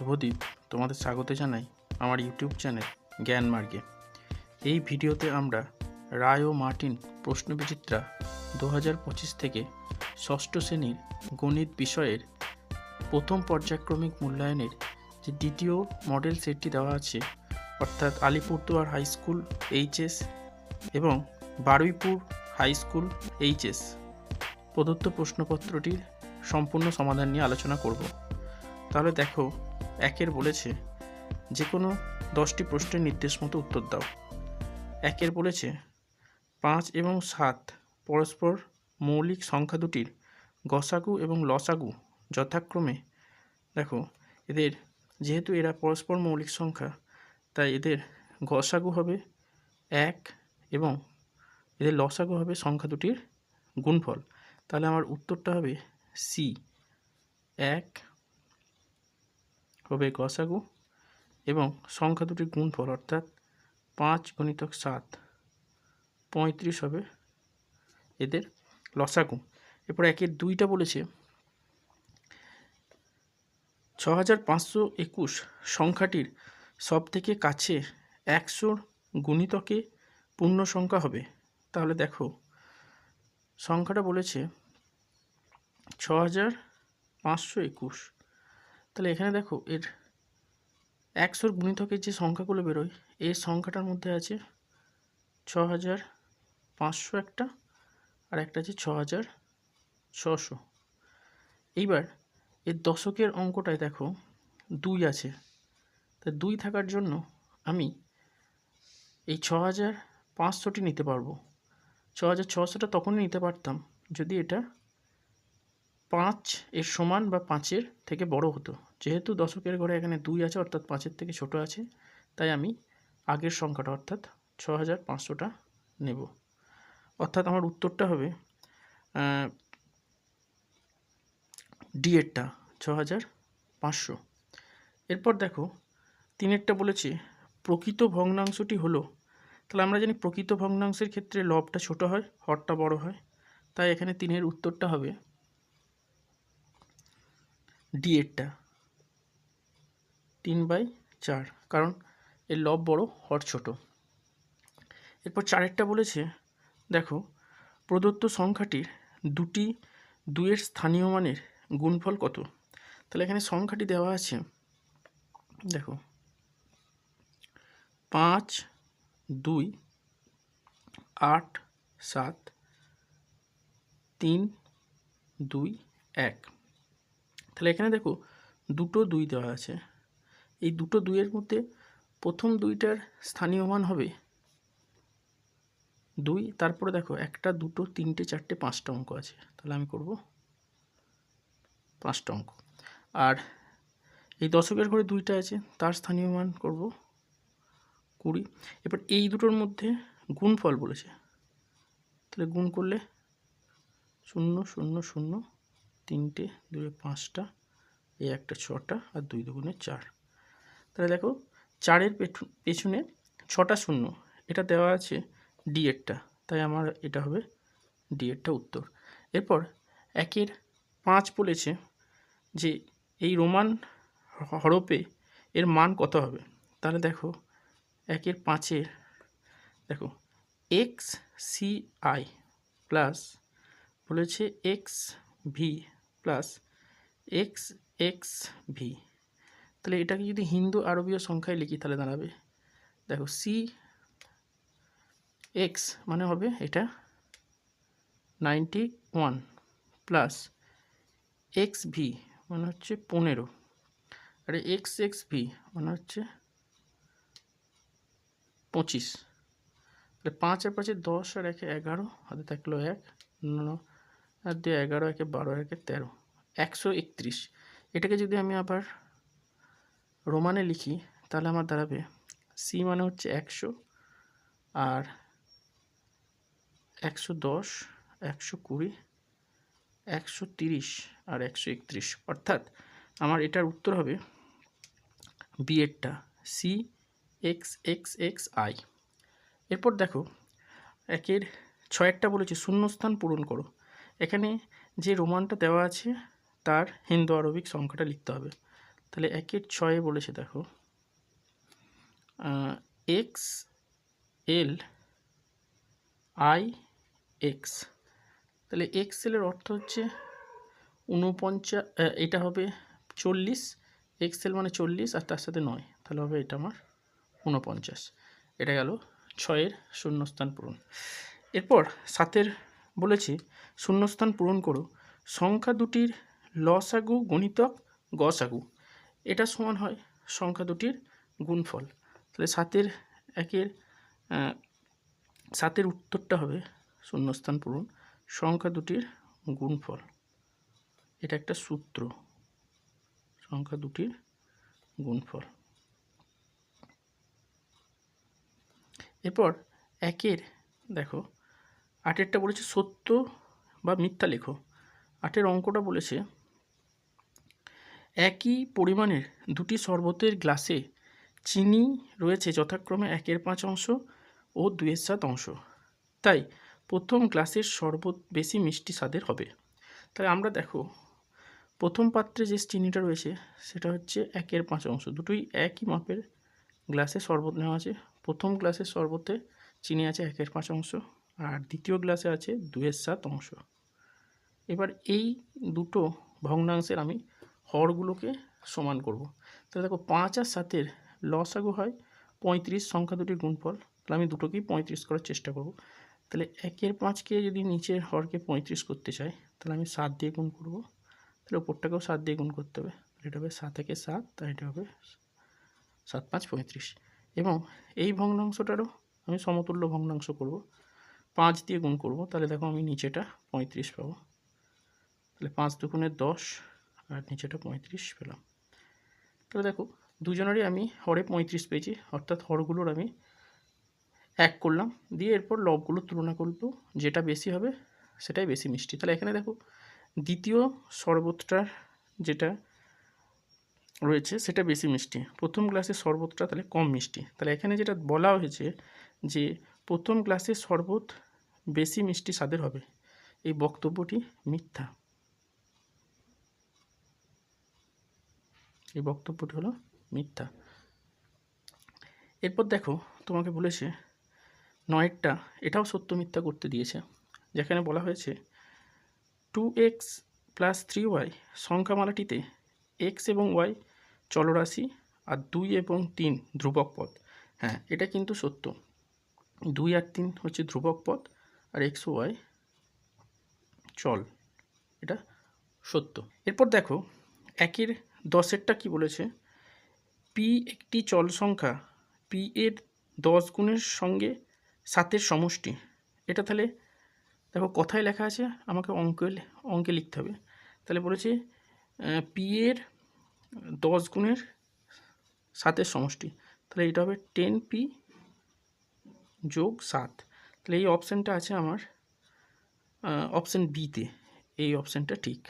শুভদীপ তোমাদের স্বাগত জানাই আমার ইউটিউব চ্যানেল জ্ঞান মার্গে। এই ভিডিওতে আমরা রায় ও মার্টিন প্রশ্নবিচিত্রা দু হাজার পঁচিশ থেকে ষষ্ঠ শ্রেণির গণিত বিষয়ের প্রথম পর্যায়ক্রমিক মূল্যায়নের যে দ্বিতীয় মডেল সেটটি দেওয়া আছে, অর্থাৎ আলিপুরদুয়ার হাই স্কুল এইচএস এবং বারুইপুর হাই স্কুল এইচএস। প্রদত্ত প্রশ্নপত্রটির সম্পূর্ণ সমাধান নিয়ে আলোচনা করব। তাহলে দেখো একের বলেছে যে কোনো দশটি প্রশ্নের নির্দেশ মতো উত্তর দাও। একের বলেছে, পাঁচ এবং সাত পরস্পর মৌলিক সংখ্যা দুটির গসাগু এবং লসাগু যথাক্রমে দেখো, এদের, যেহেতু এরা পরস্পর মৌলিক সংখ্যা, তাই এদের গসাগু হবে এক এবং এদের লসাগু হবে সংখ্যা দুটির গুণফল। তাহলে আমার উত্তরটা হবে সি। এক হবে গসাগু এবং সংখ্যা দুটির গুণফল অর্থাৎ পাঁচ গণিতক সাত। পঁয়ত্রিশ হবে এদের লসাগু। এরপর একের দুইটা বলেছে ছ হাজার পাঁচশো একুশ সংখ্যাটির সবথেকে কাছে একশোর গুণিতকে পূর্ণ সংখ্যা হবে। তাহলে দেখো, সংখ্যাটা বলেছে ছ হাজার পাঁচশো একুশ তাহলে এখানে দেখো এর একশোর গুণিতকের যে সংখ্যাগুলো বেরোয়, এই সংখ্যাটার মধ্যে আছে ছ হাজার পাঁচশো একটা আর একটা আছে ছ হাজার ছশো। এইবার এর দশকের অঙ্কটায় দেখো দুই আছে, তা দুই থাকার জন্য আমি এই ছ হাজার পাঁচশোটি নিতে পারব। ছ হাজার ছশোটা তখনই নিতে পারতাম যদি এটা পাঁচ এর সমান বা পাঁচের থেকে বড় হতো। যেহেতু দশকের ঘরে এখানে দুই আছে, অর্থাৎ পাঁচের থেকে ছোট আছে, তাই আমি আগের সংখ্যাটা, অর্থাৎ ছ হাজার পাঁচশোটা নেব। অর্থাৎ আমার উত্তরটা হবে ডি এরটা ছ হাজার পাঁচশো। এরপর দেখো তিনেরটা বলেছে, প্রকৃত ভগ্নাংশটি হলো, তাহলে আমরা জানি প্রকৃত ভগ্নাংশের ক্ষেত্রে লবটা ছোট হয়, হরটা বড় হয়, তাই এখানে তিনের উত্তরটা হবে ডি এরটা তিন বাই চার, কারণ এর লব বড় হর ছোট। এরপর চারেরটা বলেছে, দেখো, প্রদত্ত সংখ্যাটির দুটি দুইয়ের স্থানীয় মানের গুণফল কত? তাহলে এখানে সংখ্যাটি দেওয়া আছে, দেখো, পাঁচ, দুই, আট, সাত, তিন, দুই, এক। তাহলে এখানে দেখো দুটো দুই দেওয়া আছে। এই দুটো দুইয়ের মধ্যে প্রথম দুইটার স্থানীয় মান হবে দুই, তারপরে দেখো একটা, দুটো, তিনটে, চারটে, পাঁচটা অঙ্ক আছে। তাহলে আমি করব পাঁচটা অঙ্ক। আর এই দশকের ঘরে দুইটা আছে, তার স্থানীয় মান করব কুড়ি। এবার এই দুটোর মধ্যে গুণফল বলেছে। তাহলে গুণ করলে শূন্য শূন্য শূন্য তিনটে দুই পাঁচটা, এই একটা ছটা আর দুই দুগুণে চার। তাহলে দেখো, চারের পেছনে ছটা শূন্য, এটা দেওয়া আছে ডি এরটা, তাই আমার এটা হবে ডি এরটা উত্তর। এরপর একের পাঁচ বলেছে যে এই রোমান হরপে এর মান কত হবে? তাহলে দেখো, একের পাঁচের, দেখো, এক্স সি আই প্লাস বলেছে X V plus X X V তাহলে এটাকে যদি হিন্দু আরবীয় সংখ্যায় লিখি, তাহলে দাঁড়াবে। দেখো সি এক্স মানে হবে এটা ninety one plus X V মানে হচ্ছে পনেরো। আর এক্স এক্স ভি মানে হচ্ছে পঁচিশ। তাহলে পাঁচ আর পাঁচে দশ আর একে এগারো, হাতে থাকল এক, ন আর দিয়ে এগারো, একে বারো, একে তেরো, একশো একত্রিশ। এটাকে যদি আমি আবার রোমানে লিখি, তাহলে আমার দাঁড়াবে সি মানে হচ্ছে একশো আর একশো দশ, একশো কুড়ি, একশো তিরিশ আর একশো একত্রিশ। অর্থাৎ আমার এটার উত্তর হবে বিএডটা C X X X I এরপর দেখো, একের ছয়েরটা বলেছে, শূন্যস্থান পূরণ করো। এখানে যে রোমানটা দেওয়া আছে, তার হিন্দু আরবিক সংখ্যাটা লিখতে হবে। তাহলে একের ছয়ে বলেছে, দেখো। এক্স এল আই এক্স তাহলে এক্স এলের অর্থ হচ্ছে উনপঞ্চাশ এটা হবে চল্লিশ এক্সেল মানে চল্লিশ, আর তার সাথে নয়। তাহলে হবে এটা আমার উনপঞ্চাশ এটা গেল ছয়ের শূন্যস্থান পূরণ। এরপর সাতের বলেছে, শূন্যস্থান পূরণ করো। সংখ্যা দুটির লসাগু গণিতক গসাগু এটা সমান হয় সংখ্যা দুটির গুণফল। তাহলে সাতের একের সাতের উত্তরটা হবে শূন্যস্থান পূরণ সংখ্যা দুটির গুণফল। এটা একটা সূত্র। সংখ্যা দুটির গুণফল। এরপর একের, দেখো আটেরটা বলেছে সত্য বা মিথ্যা লেখো। আটের অঙ্কটা বলেছে, একই পরিমাণের দুটি শরবতের গ্লাসে চিনি রয়েছে যথাক্রমে একের পাঁচ অংশ ও দুইয়ের সাত অংশ। তাই প্রথম গ্লাসের শরবত বেশি মিষ্টি স্বাদের হবে। তাই আমরা দেখো, প্রথম পাত্রে যে চিনিটা রয়েছে সেটা হচ্ছে একের পাঁচ অংশ। দুটোই একই মাপের গ্লাসে শরবত নেওয়া আছে। প্রথম গ্লাসের শরবতে চিনি আছে একের পাঁচ অংশ। আর দ্বিতীয় গ্লাসে আছে দুয়ের সাত অংশ। এবার এই দুটো ভগ্নাংশের আমি হরগুলোকে সমান করব। তাহলে দেখো পাঁচ আর সাতের লসাগু হয় পঁয়ত্রিশ, সংখ্যা দুটির গুণফল। তাহলে আমি দুটোকেই পঁয়ত্রিশ করার চেষ্টা করব। তাহলে একের পাঁচকে যদি নিচের হরকে পঁয়ত্রিশ করতে চাই, তাহলে আমি সাত দিয়ে গুণ করব। তাহলে ওপরটাকেও সাত দিয়ে গুণ করতে হবে। এটা হবে সাত একে সাত, আর এটা হবে সাত পাঁচ পঁয়ত্রিশ। এবং এই ভগ্নাংশটারও আমি সমতুল্য ভগ্নাংশ করব। পাঁচ দিয়ে গুণ করব, তাহলে দেখো আমি নিচেটা পঁয়ত্রিশ পাবো। তাহলে পাঁচ দুগুণে দশ, আর নিচেটা পঁয়ত্রিশ পেলাম। তাহলে দেখো, দুজনেরই আমি হরে পঁয়ত্রিশ পেয়েছি, অর্থাৎ হরগুলোর আমি এক করলাম। দিয়ে এরপর লবগুলোর তুলনা করব, যেটা বেশি হবে সেটাই বেশি মিষ্টি। তাহলে এখানে দেখো, দ্বিতীয় শরবতটার যেটা রয়েছে সেটা বেশি মিষ্টি। প্রথম গ্লাসের শরবতটা তাহলে কম মিষ্টি। তাহলে এখানে যেটা বলা হয়েছে যে প্রথম গ্লাসের শরবত বেশি মিষ্টি স্বাদের হবে। এই বক্তব্যটি মিথ্যা। এই বক্তব্যটি হলো মিথ্যা। এরপর দেখো, তোমাকে বলেছে নয়েরটা এটাও সত্য মিথ্যা করতে দিয়েছে। যেখানে বলা হয়েছে, two X plus three Y সংখ্যামালাটিতে x এবং ওয়াই চলরাশি আর দুই এবং তিন ধ্রুবক পদ। হ্যাঁ এটা কিন্তু সত্য। দুই আর তিন হচ্ছে ধ্রুবক পথ আর এক্স ওয়াই চল, এটা সত্য। এরপর দেখো, একের দশেরটা কি বলেছে? পি একটি চল সংখ্যা পি এর দশ গুণের সঙ্গে সাতের সমষ্টি। এটা তাহলে দেখো কথায় লেখা আছে, আমাকে অঙ্কে অঙ্কে লিখতে হবে। তাহলে বলেছে পি এর দশ গুণের সাতের সমষ্টি। তাহলে এটা হবে টেন পি যোগ সাত। তাহলে এই অপশানটা আছে আমার অপশান বিতে এই অপশানটা ঠিক।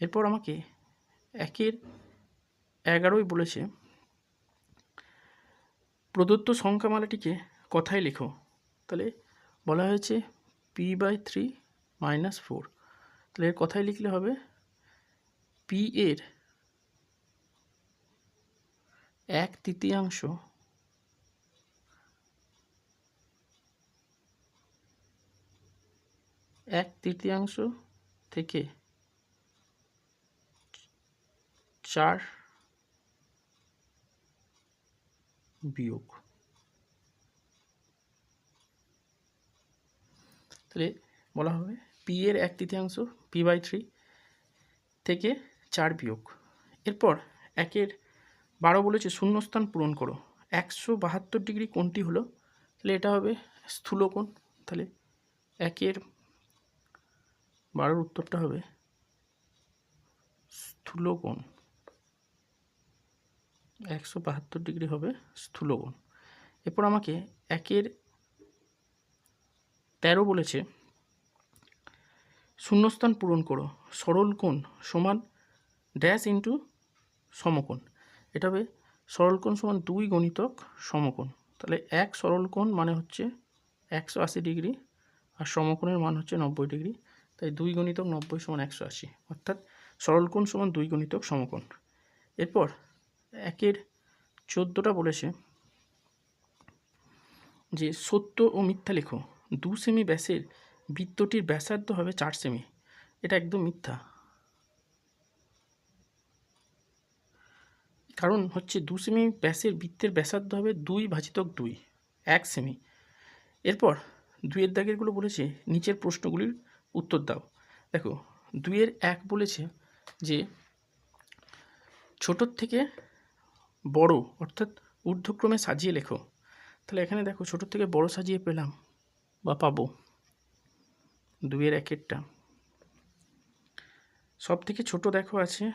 এরপর আমাকে একের এগারোই বলেছে, প্রদত্ত সংখ্যামালাটিকে কথায় লেখো। তাহলে বলা হয়েছে P by three minus four তাহলে এর কথায় লিখলে হবে পি এর এক তৃতীয়াংশ এক তৃতীয়াংশ থেকে চার বিয়োগ। তাহলে বলা হবে পি এর এক তৃতীয়াংশ পি বাই থ্রি থেকে চার বিয়োগ। এরপর একের বারো বলেছে শূন্যস্থান পূরণ করো। একশো বাহাত্তর ডিগ্রি কোনটি হলো? তাহলে এটা হবে স্থূলকোণ। তাহলে একের বারোর উত্তরটা হবে স্থূলকোণ। একশো বাহাত্তর ডিগ্রি হবে স্থূলকোণ। এরপর আমাকে একের তেরো বলেছে, শূন্যস্থান পূরণ করো, সরল কোণ সমান ড্যাশ ইন্টু সমকোণ। এটা হবে সরল কোণ সমান দুই গণিতক সমকোণ। তাহলে এক সরল কোণ মানে হচ্ছে একশো আশি ডিগ্রি আর সমকোণের মান হচ্ছে নব্বই ডিগ্রি। তাই দুই গণিতক নব্বই সমান একশো আশি। অর্থাৎ সরল কোণ সমান দুই গণিতক সমকোণ। এরপর একের চোদ্দোটা বলেছে যে সত্য ও মিথ্যা লেখো। দু সেমি ব্যাসের বৃত্তটির ব্যাসার্ধ হবে চার সেমি এটা একদম মিথ্যা। কারণ হচ্ছে দু সেমি ব্যাসের বৃত্তের ব্যাসার্ধ হবে দুই ভাজিতক দুই, এক সেমি এরপর দুইয়ের দাগেরগুলো বলেছে, নিচের প্রশ্নগুলির উত্তর দাও। দেখো, দুইয়ের এক বলেছে যে ছোটোর থেকে বড়, অর্থাৎ ঊর্ধ্বক্রমে সাজিয়ে লেখো। তাহলে এখানে দেখো, ছোটোর থেকে বড় সাজিয়ে পেলাম বা পাবো। দুইয়ের একেরটা। সব থেকে ছোট দেখো আছে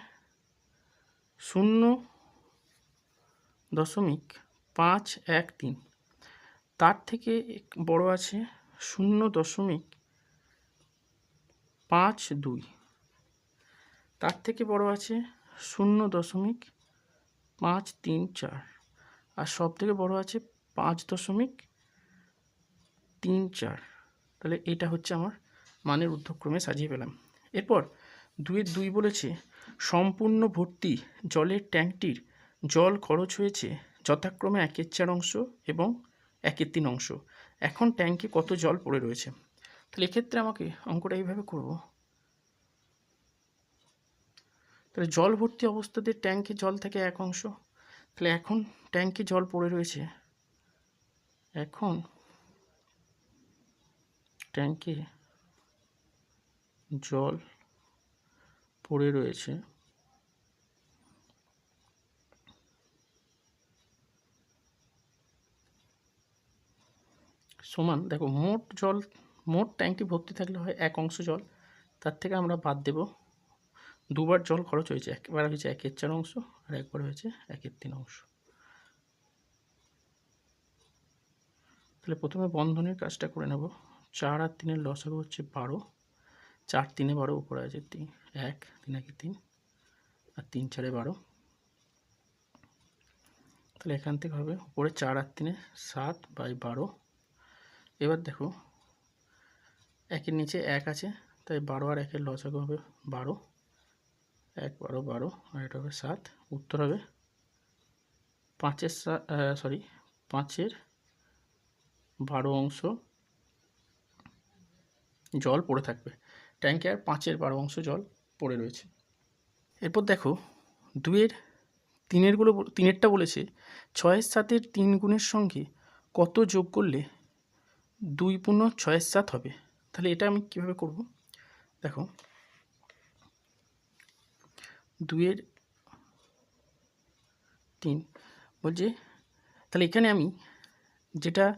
শূন্য দশমিক পাঁচ এক তিন। তার থেকে বড় আছে শূন্য দশমিক পাঁচ দুই। তার থেকে বড় আছে শূন্য দশমিক পাঁচ তিন চার। আর সব থেকে বড় আছে পাঁচ দশমিক তিন চার। তাহলে এটা হচ্ছে আমার মানের ঊর্ধ্বক্রমে সাজিয়ে পেলাম। এরপর দুয়ের দুই বলেছে, সম্পূর্ণ ভর্তি জলের ট্যাঙ্কটির জল খরচ হয়েছে যথাক্রমে একের চার অংশ এবং একের তিন অংশ। এখন ট্যাঙ্কে কত জল পড়ে রয়েছে? তাহলে এক্ষেত্রে আমাকে অঙ্কটা এইভাবে করব। তাহলে জল ভর্তি অবস্থাতে ট্যাঙ্কে জল থাকে এক অংশ। তাহলে এখন ট্যাঙ্কে জল পড়ে রয়েছে। এখন ট্যাঙ্কে জল পড়ে রয়েছে। সমান, দেখো মোট জল মোট ট্যাঙ্কটি ভর্তি থাকলে হয় এক অংশ জল। তার থেকে আমরা বাদ দেব। দুবার জল খরচ হয়েছে, একবার হয়েছে একের চার অংশ আর একবার হয়েছে একের তিন অংশ। তাহলে প্রথমে বন্ধনের কাজটা করে নেব। চার আর তিনের লসাগু হচ্ছে বারো। চার তিনে বারো, উপরে আছে তিন, এক, তিন একে তিন, আর তিন চারে বারো। তাহলে এখান থেকে হবে উপরে চার আর তিনে সাত বাই বারো। এবার দেখো একের নিচে এক আছে, তাই বারো আর একের লসাগু হবে বারো। এক, বারো বারো, আর এটা হবে সাত। উত্তর হবে পাঁচের সরি পাঁচের বারো অংশ। জল পড়ে থাকবে। ট্যাঙ্কে আর পাঁচের বারো অংশ জল পড়ে রয়েছে। এরপর দেখো দুয়ের তিনেরগুলো তিনেরটা বলেছে, ছয়ের সাতের তিন গুণের সঙ্গে কত যোগ করলে দুই পূর্ণ ছয়ের সাত হবে? তাহলে এটা আমি কীভাবে করব? দেখো। দুয়ের তিন। বলছে, তাহলে এখানে আমি যেটা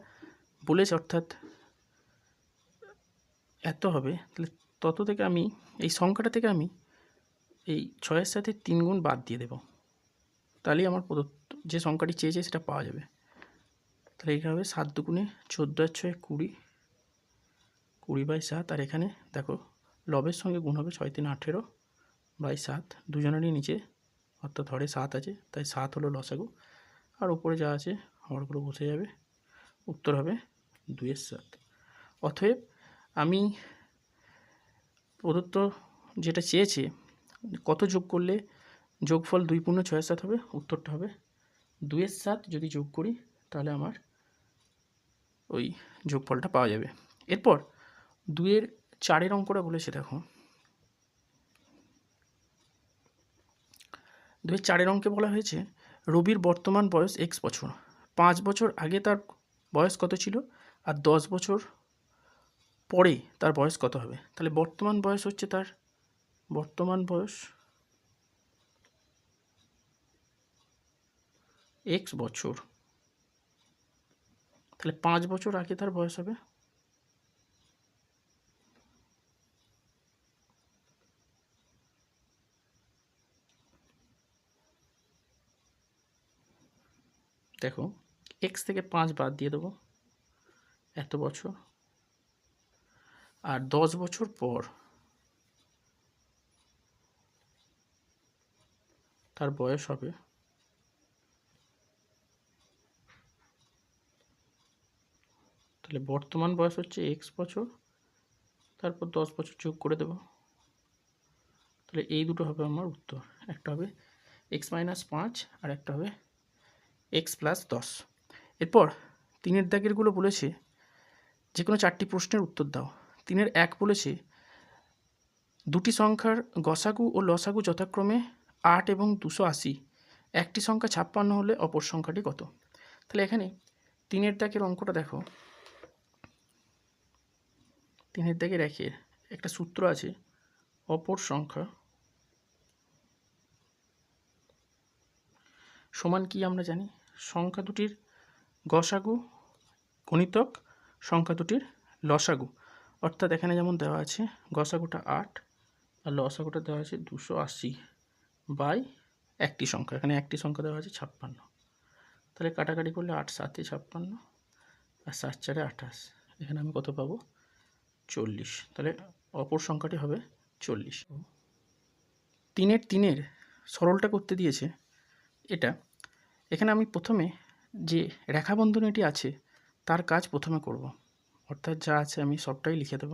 বলেছে, অর্থাৎ এত হবে, তাহলে তত থেকে আমি, এই সংখ্যাটা থেকে আমি এই ছয়ের সাথে তিন গুণ বাদ দিয়ে দেব। তাহলেই আমার প্রদত্ত যে সংখ্যাটি চেয়েছে সেটা পাওয়া যাবে। তাহলে এখানে হবে সাত দুগুণে চোদ্দ আর ছয় কুড়ি। কুড়ি বাই সাত আর এখানে দেখো, লবের সঙ্গে গুণ হবে ছয় তিন আঠেরো বাই সাত। দুজনেরই নিচে, অর্থাৎ ধরে সাত আছে, তাই সাত হলো লসাগু আর উপরে যা আছে হরগুলো বসে যাবে, উত্তর হবে দুইয়ের সাত। অতএব আমি প্রদত্ত যেটা চেয়েছে, কত যোগ করলে যোগফল দুই পূর্ণ ছয়ের সাত হবে, উত্তরটা হবে দুইয়ের সাত। যদি যোগ করি, তাহলে আমার ওই যোগফলটা পাওয়া যাবে। এরপর দুইয়ের চারের অঙ্কটা বলেছে, দেখো। দুয়ের চারের অঙ্কে বলা হয়েছে, রবির বর্তমান বয়স এক্স বছর। পাঁচ বছর আগে তার বয়স কত ছিল? আর দশ বছর পরে তার বয়স কত হবে? তাহলে বর্তমান বয়স হচ্ছে তার, বর্তমান বয়স এক্স বছর। তাহলে পাঁচ বছর আগে তার বয়স হবে দেখো এক্স থেকে পাঁচ বাদ দিয়ে দেবো। এত বছর। আর দশ বছর পর তার বয়স হবে তাহলে বর্তমান বয়স হচ্ছে এক্স বছর, তারপর দশ বছর যোগ করে দেব। তাহলে এই দুটো হবে আমার উত্তর। একটা হবে এক্স মাইনাস পাঁচ আর একটা হবে এক্স প্লাস দশ। এরপর তিনের দাগেরগুলো বলেছে যে কোনো চারটি প্রশ্নের উত্তর দাও। তিনের এক বলেছে, দুটি সংখ্যার গসাগু ও লসাগু যথাক্রমে আট এবং দুশো আশি। একটি সংখ্যা ছাপ্পান্ন হলে অপর সংখ্যাটি কত? তাহলে এখানে তিনের দাগের অঙ্কটা দেখো। তিনের দাগের একের একটা সূত্র আছে, অপর সংখ্যা সমান কি আমরা জানি? সংখ্যা দুটির গসাগু গণিতক সংখ্যা দুটির লসাগু। অর্থাৎ এখানে যেমন দেওয়া আছে, গসাগুটা আট আর লসাগুটা দেওয়া আছে দুশো আশি বাই একটি সংখ্যা। এখানে একটি সংখ্যা দেওয়া আছে ছাপ্পান্ন। তাহলে কাটাকাটি করলে আট সাতে ছাপ্পান্ন আর সাত চারে আঠাশ। এখানে আমি কত পাবো? চল্লিশ। তাহলে অপর সংখ্যাটি হবে চল্লিশ। তিনের তিনের সরলটা করতে দিয়েছে এটা এখানে আমি প্রথমে যে রেখাবন্ধনীটি আছে, তার কাজ প্রথমে করব। অর্থাৎ যা আছে আমি সবটাই লিখে দেব।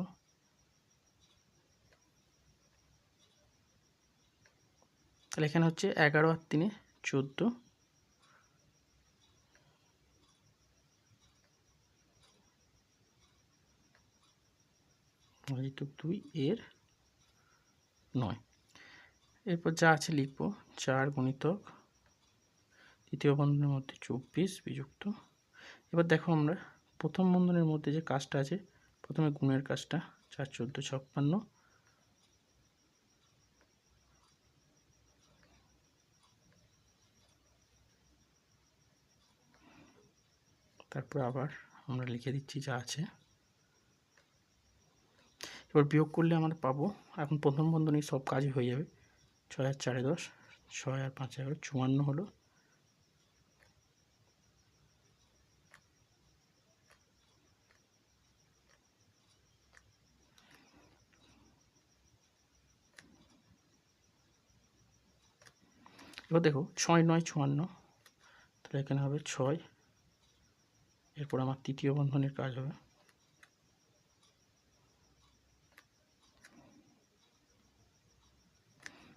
তাহলে এখানে হচ্ছে এগারো আর তিনে চোদ্দ। ভাজিতক দুই এর নয়। এরপর যা আছে লিখব, চার গুণিতক তৃতীয় বন্ধনের মধ্যে চব্বিশ বিযুক্ত। এবার দেখো আমরা প্রথম বন্ধনের মধ্যে যে কাজটা আছে, প্রথমে গুণের কাজটা, চার চোদ্দ ছাপ্পান্ন। তারপর আবার আমরা লিখে দিচ্ছি যা আছে। এবার বিয়োগ করলে আমরা পাবো, এখন প্রথম বন্ধনী সব কাজই হয়ে যাবে। ছয় আর চারে দশ, ছয় আর পাঁচ এগারো, চুয়ান্ন হলো। এবার দেখো ছয় নয় চুয়ান্ন। তাহলে এখানে হবে ছয়। এরপর আমার তৃতীয় বন্ধনের কাজ হবে।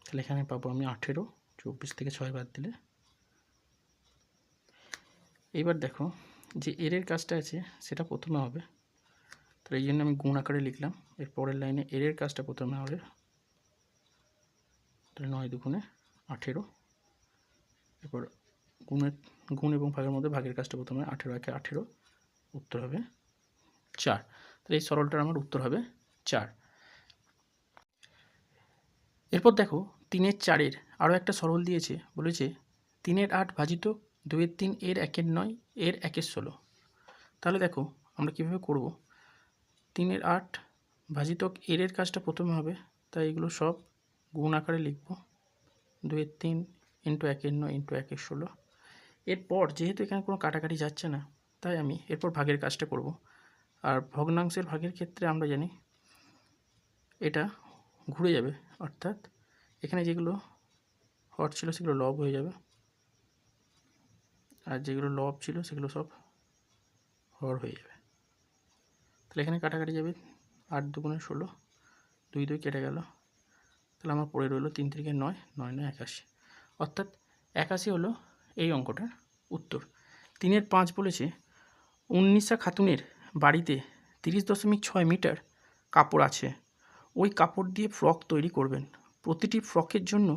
তাহলে এখানে পাবো আমি আঠেরো। চব্বিশ থেকে ছয় বাদ দিলে। এইবার দেখো যে এরের কাজটা আছে, সেটা প্রথমে হবে। তো এই জন্য আমি গুণ আকারে লিখলাম। এর পরের লাইনে এরের কাজটা প্রথমে হবে। তাহলে নয় দুগুণে আঠেরো। এরপর গুণের, গুণ এবং ভাগের মধ্যে ভাগের কাজটা প্রথমে আঠেরো একে আঠেরো, উত্তর হবে চার। তাহলে এই সরলটার আমার উত্তর হবে চার। এরপর দেখো, তিনের চারের আরও একটা সরল দিয়েছে, বলেছে তিনের আট ভাজিত দুয়ের তিন এর একের নয়, এর একের ষোলো। তাহলে দেখো, আমরা কীভাবে করব? তিনের আট ভাজিতক এর কাজটা প্রথমে হবে, তাই এগুলো সব গুণ আকারে লিখব। দুয়ের তিন ইন্টু একের নয় ইন্টু একের ষোলো। এরপর যেহেতু এখানে কোনো কাটাকাটি যাচ্ছে না, তাই আমি এরপর ভাগের কাজটা করব। আর ভগ্নাংশের ভাগের ক্ষেত্রে আমরা জানি এটা ঘুরে যাবে, অর্থাৎ এখানে যেগুলো হট ছিল সেগুলো লব হয়ে যাবে। আর যেগুলো লব ছিল সেগুলো সব হর হয়ে যাবে। তাহলে এখানে কাটাকাটি যাবে আট দুগুণে ষোলো, দুই দুই কেটে গেল। তাহলে আমার পড়ে রইল তিন তিরিকে নয় নয় নয় একাশি। অর্থাৎ একাশি হলো এই অঙ্কটার উত্তর। তিনের পাঁচ বলেছে উন্নিশা খাতুনের বাড়িতে তিরিশ দশমিক ছয় মিটার কাপড় আছে। ওই কাপড় দিয়ে ফ্রক তৈরি করবেন। প্রতিটি ফ্রকের জন্য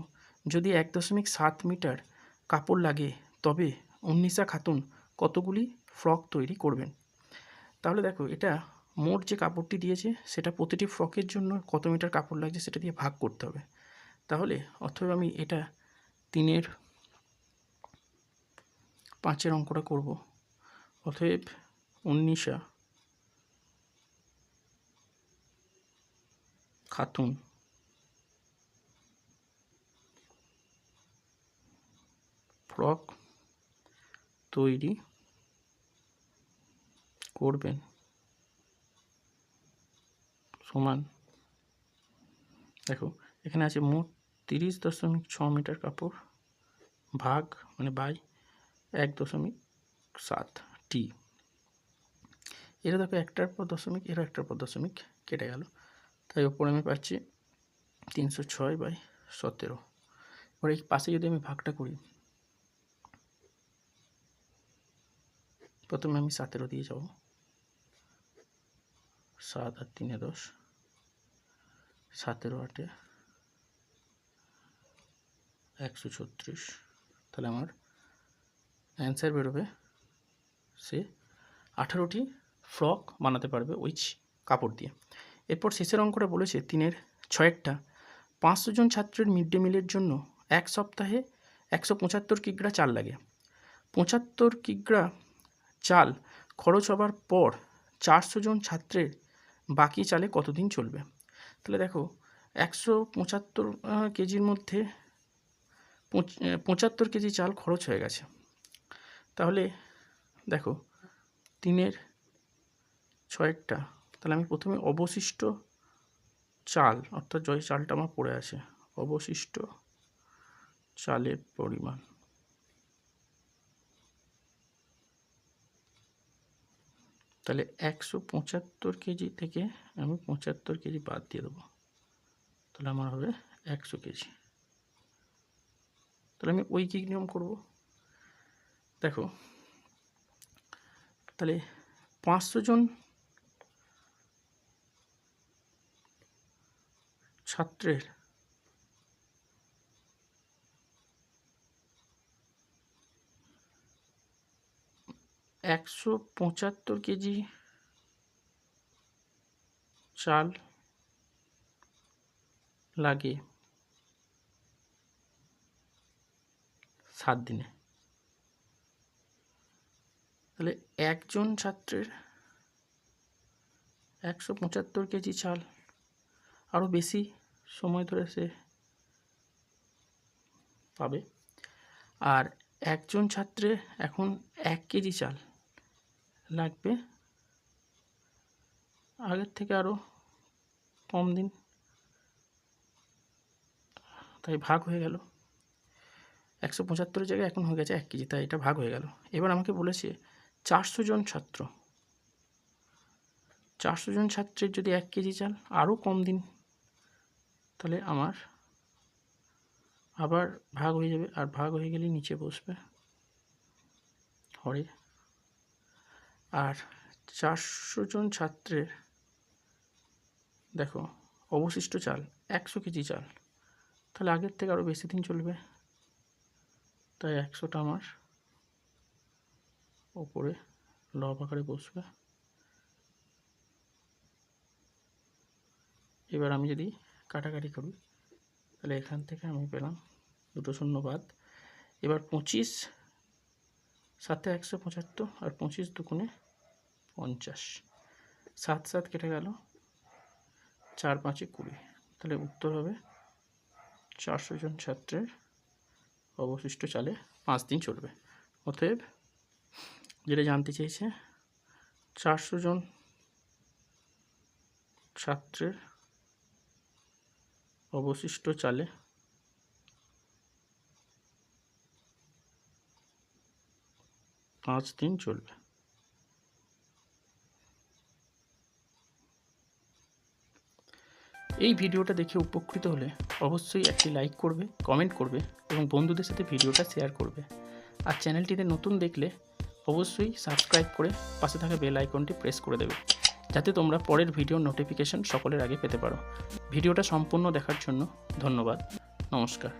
যদি এক দশমিক সাত মিটার কাপড় লাগে, তবে উন্নিশা খাতুন কতগুলি ফ্রক তৈরি করবেন? তাহলে দেখো, এটা মোট যে কাপড়টি দিয়েছে, সেটা প্রতিটি ফ্রকের জন্য কত মিটার কাপড় লাগছে সেটা দিয়ে ভাগ করতে হবে। তাহলে অথবা আমি এটা তিনের পাঁচের অঙ্কটা করব। অতএব উন্নিশা খাতুন। ফ্রক তৈরি করবেন। সমান। দেখো, এখানে আছে মোট তিরিশ দশমিক ছ মিটার কাপড়, ভাগ মানে বাই এক দশমিক সাত টি এটা দেখো একটার পর দশমিক এরও একটার পর দশমিক কেটে গেল। তাই ওপরে আমি পাচ্ছি তিনশো ছয় বাই সতেরো। এবার এই পাশে যদি আমি ভাগটা করি, প্রথমে আমি সতেরো দিয়ে যাব। সাত আর তিনে দশ, সতেরো আটে একশো ছত্রিশ। তাহলে আমার অ্যান্সার বেরোবে সে আঠারোটি ফ্রক বানাতে পারবে ওই কাপড় দিয়ে। এরপর শেষের অঙ্কটা বলেছে তিনের ছয়েরটা। পাঁচশো জন ছাত্রের মিড ডে মিলের জন্য এক সপ্তাহে একশো পঁচাত্তর কিগ্রা চাল লাগে। পঁচাত্তর কিগ্রা চাল খরচ হবার পর চারশো জন ছাত্রের বাকি চালে কতদিন চলবে? তাহলে দেখো, একশো পঁচাত্তর কেজির মধ্যে পঁচাত্তর কেজি চাল খরচ হয়ে গেছে। তাহলে দেখো, তিনের ছয়েরটা, তাহলে আমি প্রথমে অবশিষ্ট চাল, অর্থাৎ জয় চালটা আমার পড়ে আছে, অবশিষ্ট চালের পরিমাণ। তাহলে একশো পঁচাত্তর কেজি থেকে আমি পঁচাত্তর কেজি বাদ দিয়ে দেবো। তাহলে আমার হবে একশো কেজি। তাহলে আমি ওই কী নিয়ম করব। দেখো, তাহলে পাঁচশো জন ছাত্রের একশো পঁচাত্তর কেজি চাল লাগে। সাত দিনে। তাহলে একজন ছাত্রের একশো পঁচাত্তর কেজি চাল আরও বেশি সময় ধরে সে পাবে। আর একজন ছাত্রের এখন এক কেজি চাল লাগবে। আগের থেকে আরও কম দিন। তাই ভাগ হয়ে গেল। একশো পঁচাত্তরের জায়গায় এখন হয়ে গেছে এক কেজি, তাই এটা ভাগ হয়ে গেল। এবার আমাকে বলেছে চারশো জন ছাত্র। চারশো জন ছাত্রের যদি এক কেজি চাল, আরও কম দিন, তাহলে আমার আবার ভাগ হয়ে যাবে, আর ভাগ হয়ে গেলে নিচে বসবে। হরে। আর চারশো জন ছাত্রের, দেখো, অবশিষ্ট চাল, একশো কেজি চাল, তাহলে আগের থেকে আরও বেশি দিন চলবে। তাই একশোটা আমার ওপরে লব আকারে বসবে। এবার আমি যদি কাটাকাটি করি, তাহলে এখান থেকে আমি পেলাম দুটো শূন্য বাদ। এবার পঁচিশ সাথে একশো পঁচাত্তর আর পঁচিশ দুগুণে পঞ্চাশ। সাত সাত কেটে গেল, চার পাঁচে কুড়ি। তাহলে উত্তর হবে চারশো জন ছাত্রের অবশিষ্ট চালে পাঁচ দিন চলবে। অতএব যেটা জানতে চেয়েছে, চারশো জন ছাত্রের অবশিষ্ট চালে পাঁচ দিন চলবে। এই ভিডিওটা দেখে উপকৃত হলে অবশ্যই একটি লাইক করবে কমেন্ট করবে এবং বন্ধুদের সাথে ভিডিওটা শেয়ার করবে। আর চ্যানেলটিতে নতুন দেখলে অবশ্যই সাবস্ক্রাইব করে পাশে থাকা বেল আইকনটি প্রেস করে দেবে, যাতে তোমরা পরের ভিডিও নোটিফিকেশন সকলের আগে পেতে পারো। ভিডিওটা সম্পূর্ণ দেখার জন্য ধন্যবাদ। নমস্কার।